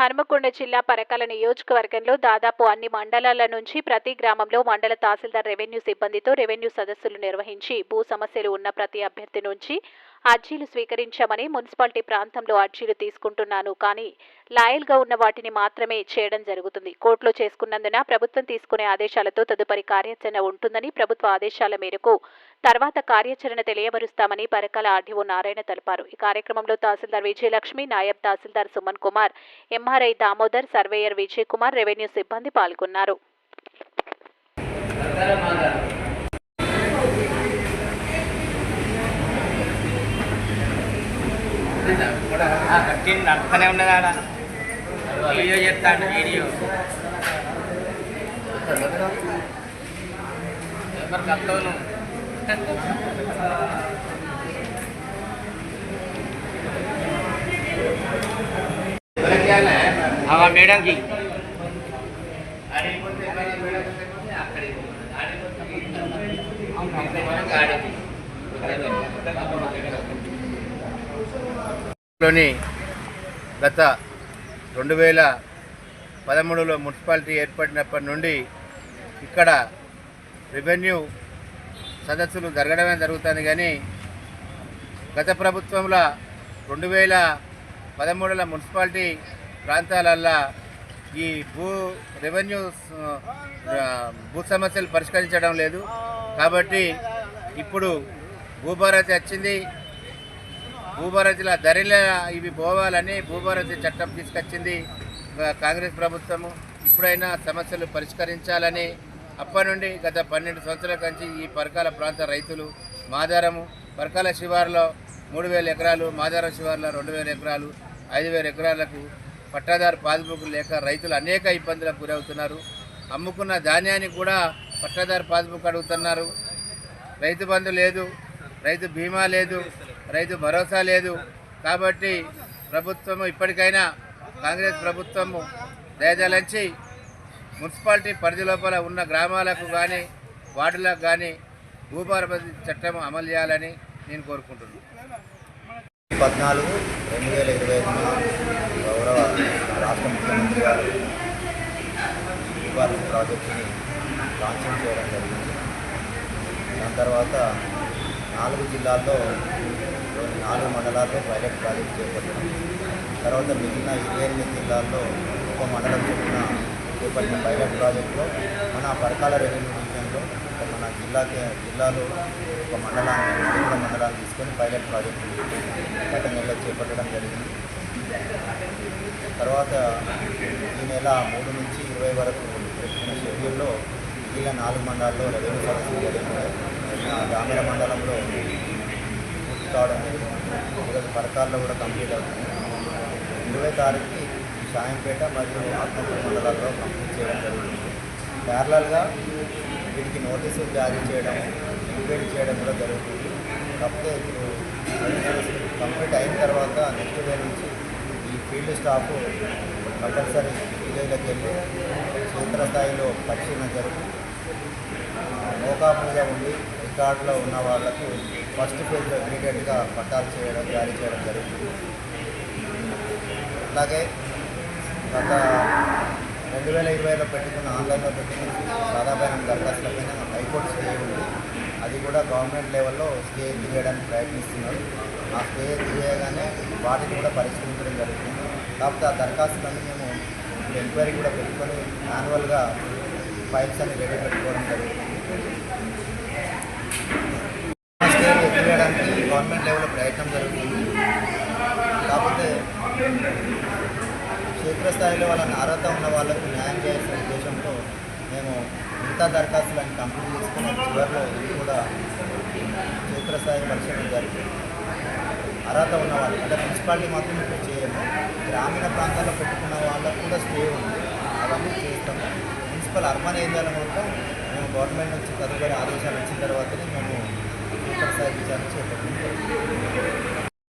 హనుమకొండ జిల్లా పరకాల నియోజకవర్గంలో దాదాపు అన్ని మండలాల నుంచి ప్రతి గ్రామంలో మండల తహసీల్దార్ రెవెన్యూ సిబ్బందితో రెవెన్యూ సదస్సులు నిర్వహించి భూ సమస్యలు ఉన్న ప్రతి అభ్యర్థి నుంచి అర్జీలు స్వీకరించామని మున్సిపాలిటీ ప్రాంతంలో అర్జీలు తీసుకుంటున్నాను. కానీ లాయల్గా ఉన్న వాటిని మాత్రమే చేయడం జరుగుతుంది. కోర్టులో చేసుకున్నందున ప్రభుత్వం తీసుకునే ఆదేశాలతో తదుపరి కార్యాచరణ ఉంటుందని ప్రభుత్వ ఆదేశాల మేరకు తర్వాత కార్యాచరణ తెలియబరుస్తామని పరకాల ఆర్డీఓ నారాయణ తెలిపారు. ఈ కార్యక్రమంలో తహసీల్దార్ Vijayalakshmi Nayab tahsildar Suman Kumar MRI Damodar surveyor Vijay Kumar revenue సిబ్బంది పాల్గొన్నారు. ఉన్నది ఆడ. వీడియో చెప్తాను వీడియో. ఎవరు కత్తవను ఆ మేడంకి. లోని గత రెండు వేల పదమూడులో మున్సిపాలిటీ ఏర్పడినప్పటి నుండి ఇక్కడ రెవెన్యూ సదస్సులు జరగడమే జరుగుతుంది కానీ గత ప్రభుత్వంలో రెండు వేల పదమూడుల మున్సిపాలిటీ ప్రాంతాలల్లో ఈ భూ రెవెన్యూ భూ సమస్యలు పరిష్కరించడం లేదు. కాబట్టి ఇప్పుడు భూభారతి వచ్చింది. భూభారతిలో ధరల ఇవి పోవాలని భూభారతి చట్టం తీసుకొచ్చింది. కాంగ్రెస్ ప్రభుత్వము ఇప్పుడైనా సమస్యలు పరిష్కరించాలని అప్పటి నుండి గత పన్నెండు సంవత్సరాల నుంచి ఈ పరకాల ప్రాంత రైతులు మాదారము పరకాల శివారులో మూడు వేల ఎకరాలు మాదారం శివారులో రెండు వేల ఎకరాలు ఐదు వేల ఎకరాలకు పట్టాదారు పాస్బుక్ లేక రైతులు అనేక ఇబ్బందులకు గురవుతున్నారు. అమ్ముకున్న ధాన్యాన్ని కూడా పట్టాదారు పాస్బుక్ అడుగుతున్నారు. రైతు బంధు లేదు రైతు బీమా లేదు రైతు భరోసా లేదు. కాబట్టి ప్రభుత్వము ఇప్పటికైనా కాంగ్రెస్ ప్రభుత్వము దయదలంచి మున్సిపాలిటీ పరిధి లోపల ఉన్న గ్రామాలకు కానీ వార్డులకు కానీ భూపారపతి చట్టం అమలు చేయాలని నేను కోరుకుంటున్నాను. పద్నాలుగు రెండు వేల ఇరవై ఐదు గౌరవ రాష్ట్ర ముఖ్యమంత్రి గారు భారత్ ప్రాజెక్టుని లాంచింగ్ చేయడం జరిగింది. దాని తర్వాత నాలుగు జిల్లాల్లో నాలుగు మండలాల్లో పైలట్ ప్రాజెక్ట్ చేపట్టడం తర్వాత మిగిలిన ఇరవై ఎనిమిది జిల్లాల్లో ఒక మండలం చెప్పిన చేపట్టిన పైలట్ ప్రాజెక్టులో మన పరకాల రెవెన్యూ డివిజన్లో మన జిల్లాకి జిల్లాలో ఒక మండలాన్ని మండలాన్ని తీసుకొని పైలట్ ప్రాజెక్టు గత నెలలో చేపట్టడం జరిగింది. తర్వాత ఈ నెల మూడు నుంచి ఇరవై వరకు పెట్టిన షెడ్యూల్లో మిగిలిన నాలుగు మండలాల్లో రెవెన్యూ సదస్సులు జరిగినాయి. ఆ గ్రామీణ మండలంలో పూర్తి కావడం ఈరోజు పరకాల్లో కూడా కంప్లీట్ అవుతుంది. ఇరవై తారీఖుకి సాయంపేట మరియు ఆత్మకూరు మండలాల్లో కంప్లీట్ చేయడం జరుగుతుంది. ప్యారలల్గా వీటికి నోటీసులు జారీ చేయడం ఎంక్వైరీ చేయడం కూడా జరుగుతుంది. కాకపోతే ఇప్పుడు కంప్లీట్ అయిన తర్వాత నెక్స్ట్ డే నుంచి ఈ ఫీల్డ్ స్టాఫ్ కంపల్సరీ విలేజ్లకు వెళ్ళి క్షేత్రస్థాయిలో పరిశీలన జరుగుతుంది మోకా పూజ ఉండి రికార్డులో ఉన్న వాళ్ళకు ఫస్ట్ ఫేజ్ ఇమీడియట్గా పట్టాలు చేయడం జారీ చేయడం జరుగుతుంది అలాగే గత రెండు వేల ఇరవైలో పెట్టుకున్న ఆన్లైన్లో పెట్టుకున్న సాదాపైన దరఖాస్తులపైన హైకోర్టు స్టే ఉంది. అది కూడా గవర్నమెంట్ లెవెల్లో స్టే తీయడానికి ప్రయత్నిస్తున్నారు. ఆ స్టే తీయగానే వాటిని కూడా పరిష్కరించడం జరుగుతుంది. కాకపోతే ఆ దరఖాస్తులన్నీ మేము ఎంక్వైరీ కూడా పెట్టుకొని మాన్యువల్గా ఫైల్స్ అన్ని రెడీ పెట్టుకోవడం జరుగుతుంది స్టే తీయడానికి గవర్నమెంట్ లెవెల్లో ప్రయత్నం జరుగుతుంది. కాకపోతే క్షేత్రస్థాయిలో వాళ్ళని అర్హత ఉన్న వాళ్ళకు న్యాయం చేయాల్సిన ఉద్దేశంతో మేము మిగతా దరఖాస్తులను కంప్లీట్ చేసుకున్న చివరిలో ఇది కూడా క్షేత్రస్థాయి పరిశీలన జరిగింది. అర్హత ఉన్న వాళ్ళు అంటే మున్సిపాలిటీ మాత్రం ఇప్పుడు చేయము. గ్రామీణ ప్రాంతాల్లో పెట్టుకున్న వాళ్ళకు కూడా స్టే ఉంది. అవన్నీ చేస్తాము మున్సిపల్ అర్బన్ ఏరియాలో మొత్తం మేము గవర్నమెంట్ నుంచి తదుపరి ఆదేశాలు వచ్చిన తర్వాతనే మేము સાહેબ વિચારે છે